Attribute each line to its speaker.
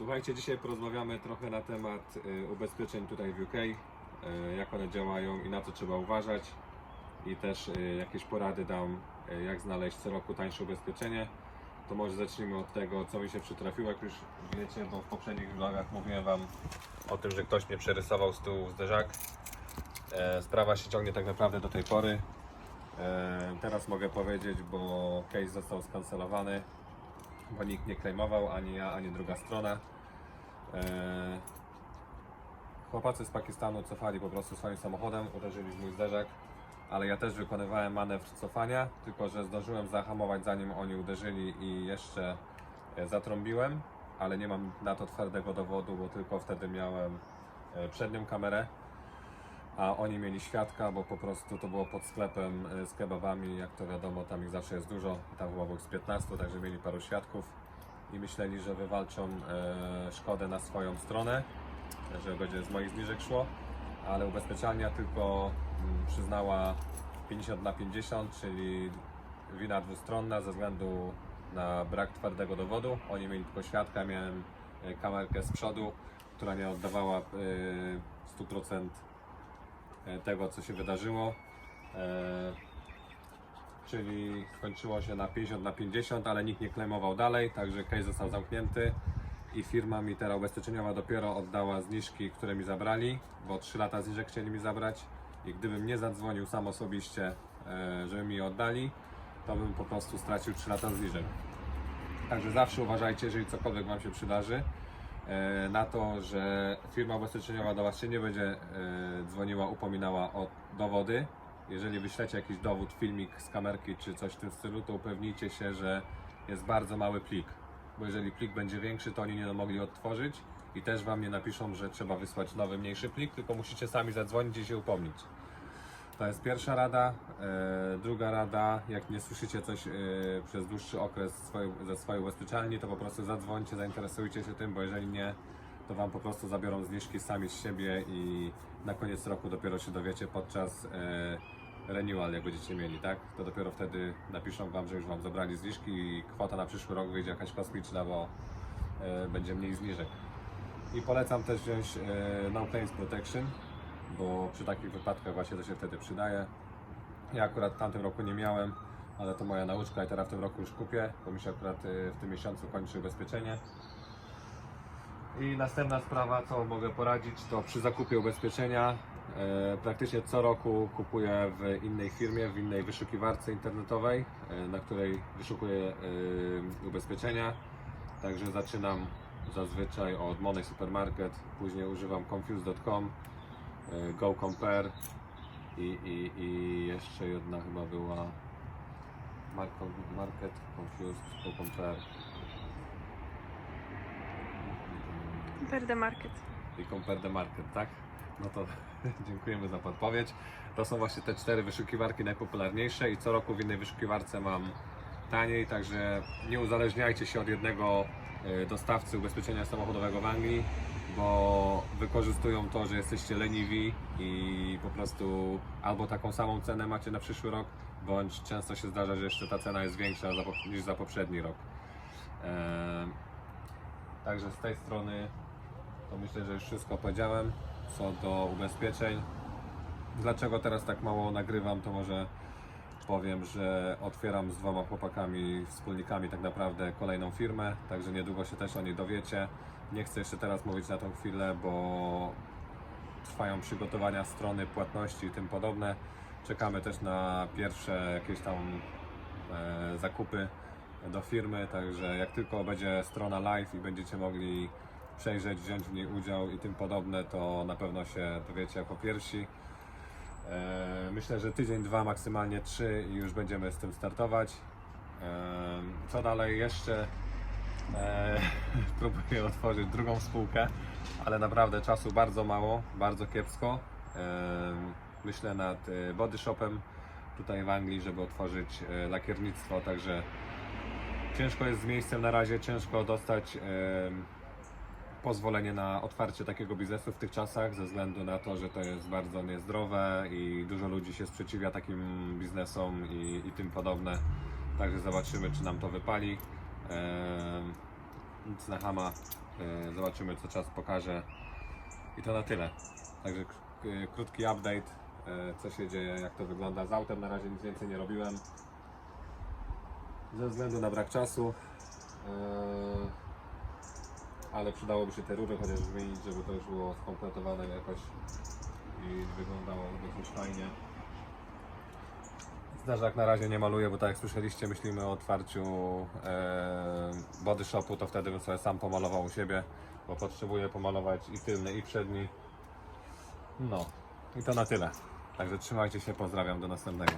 Speaker 1: Słuchajcie, dzisiaj porozmawiamy trochę na temat y, ubezpieczeń tutaj w UK, y, jak one działają i na co trzeba uważać. I też y, jakieś porady dam, jak znaleźć co roku tańsze ubezpieczenie. To może zacznijmy od tego, co mi się przytrafiło, jak już wiecie, bo w poprzednich vlogach mówiłem Wam o tym, że ktoś mnie przerysował z tyłu zderzak. E, Sprawa się ciągnie tak naprawdę do tej pory. E, Teraz mogę powiedzieć, bo case został skancelowany bo nikt nie klejmował, ani ja, ani druga strona. Eee, Chłopacy z Pakistanu cofali po prostu swoim samochodem, uderzyli w mój zderzak, ale ja też wykonywałem manewr cofania, tylko że zdążyłem zahamować zanim oni uderzyli i jeszcze e, zatrąbiłem, ale nie mam na to twardego dowodu, bo tylko wtedy miałem e, przednią kamerę a oni mieli świadka, bo po prostu to było pod sklepem e, z kebabami, jak to wiadomo, tam ich zawsze jest dużo, tam chyba było z 15, także mieli paru świadków i myśleli, że wywalczą e, szkodę na swoją stronę, że będzie z moich zniżek szło, ale ubezpieczalnia tylko mm, przyznała 50 na 50, czyli wina dwustronna ze względu na brak twardego dowodu. Oni mieli tylko świadka, miałem e, kamerkę z przodu, która nie oddawała e, 100% e, tego, co się wydarzyło. E, Czyli skończyło się na 50 na 50, ale nikt nie klejmował dalej, także case został zamknięty i firma mi teraz ubezpieczeniowa dopiero oddała zniżki, które mi zabrali, bo 3 lata zniżek chcieli mi zabrać i gdybym nie zadzwonił sam osobiście, e, żeby mi je oddali, to bym po prostu stracił 3 lata zniżek. Także zawsze uważajcie, jeżeli cokolwiek Wam się przydarzy, e, na to, że firma ubezpieczeniowa do Was się nie będzie e, dzwoniła, upominała o dowody. Jeżeli wyślecie jakiś dowód, filmik z kamerki czy coś w tym stylu, to upewnijcie się, że jest bardzo mały plik. Bo jeżeli plik będzie większy, to oni nie mogli odtworzyć i też Wam nie napiszą, że trzeba wysłać nowy, mniejszy plik, tylko musicie sami zadzwonić i się upomnieć. To jest pierwsza rada. E, druga rada, jak nie słyszycie coś e, przez dłuższy okres ze swojej ubezpieczalni, to po prostu zadzwońcie, zainteresujcie się tym, bo jeżeli nie, to Wam po prostu zabiorą zniżki sami z siebie i na koniec roku dopiero się dowiecie podczas e, renewal, jak będziecie mieli, tak? To dopiero wtedy napiszą Wam, że już Wam zabrali zniżki i kwota na przyszły rok wyjdzie jakaś kosmiczna, bo będzie mniej zniżek. I polecam też wziąć No Claims Protection, bo przy takich wypadkach właśnie to się wtedy przydaje. Ja akurat w tamtym roku nie miałem, ale to moja nauczka i teraz w tym roku już kupię, bo mi się akurat e, w tym miesiącu kończy ubezpieczenie. I następna sprawa, co mogę poradzić, to przy zakupie ubezpieczenia e, praktycznie co roku kupuję w innej firmie, w innej wyszukiwarce internetowej, e, na której wyszukuję ubezpieczenia. Także zaczynam zazwyczaj od Money Supermarket, później używam confuse.com, Go Compare i, i, i jeszcze jedna chyba była Market Confused Go Compare.
Speaker 2: Per the market.
Speaker 1: i Compare the Market, tak? No to dziękujemy za podpowiedź. To są właśnie te cztery wyszukiwarki najpopularniejsze i co roku w innej wyszukiwarce mam taniej, także nie uzależniajcie się od jednego e, dostawcy ubezpieczenia samochodowego w Anglii, bo wykorzystują to, że jesteście leniwi i po prostu albo taką samą cenę macie na przyszły rok, bądź często się zdarza, że jeszcze ta cena jest większa niż za poprzedni rok. Em, Także z tej strony to myślę, że już wszystko powiedziałem co do ubezpieczeń. Dlaczego teraz tak mało nagrywam, to może powiem, że otwieram z dwoma chłopakami, wspólnikami tak naprawdę kolejną firmę, także niedługo się też o niej dowiecie. Nie chcę jeszcze teraz mówić na tą chwilę, bo trwają przygotowania strony, płatności i tym podobne. Czekamy też na pierwsze jakieś tam e, zakupy do firmy, także jak tylko będzie strona live i będziecie mogli przejrzeć, wziąć w niej udział i tym podobne, to na pewno się dowiecie jako pierwsi. E, Myślę, że tydzień, dwa, maksymalnie trzy i już będziemy z tym startować. E, Co dalej jeszcze? E, Próbuję otworzyć drugą spółkę, ale naprawdę czasu bardzo mało, bardzo kiepsko. Myślę nad body shopem tutaj w Anglii, żeby otworzyć lakiernictwo, także ciężko jest z miejscem na razie, ciężko dostać pozwolenie na otwarcie takiego biznesu w tych czasach, ze względu na to, że to jest bardzo niezdrowe i dużo ludzi się sprzeciwia takim biznesom i, i tym podobne. Także zobaczymy, czy nam to wypali. Ehm, Nic na hama, E, Zobaczymy co czas pokaże. I to na tyle. Także k- krótki update, e, co się dzieje, jak to wygląda. Z autem na razie nic więcej nie robiłem. Ze względu na brak czasu. E, Ale przydałoby się te rury chociaż wymienić, żeby to już było skompletowane jakoś i wyglądało dosyć fajnie. Zdarzak na razie nie maluję, bo tak jak słyszeliście, myślimy o otwarciu e, body shopu, to wtedy bym sobie sam pomalował u siebie, bo potrzebuję pomalować i tylny, i przedni. No i to na tyle. Także trzymajcie się, pozdrawiam, do następnego.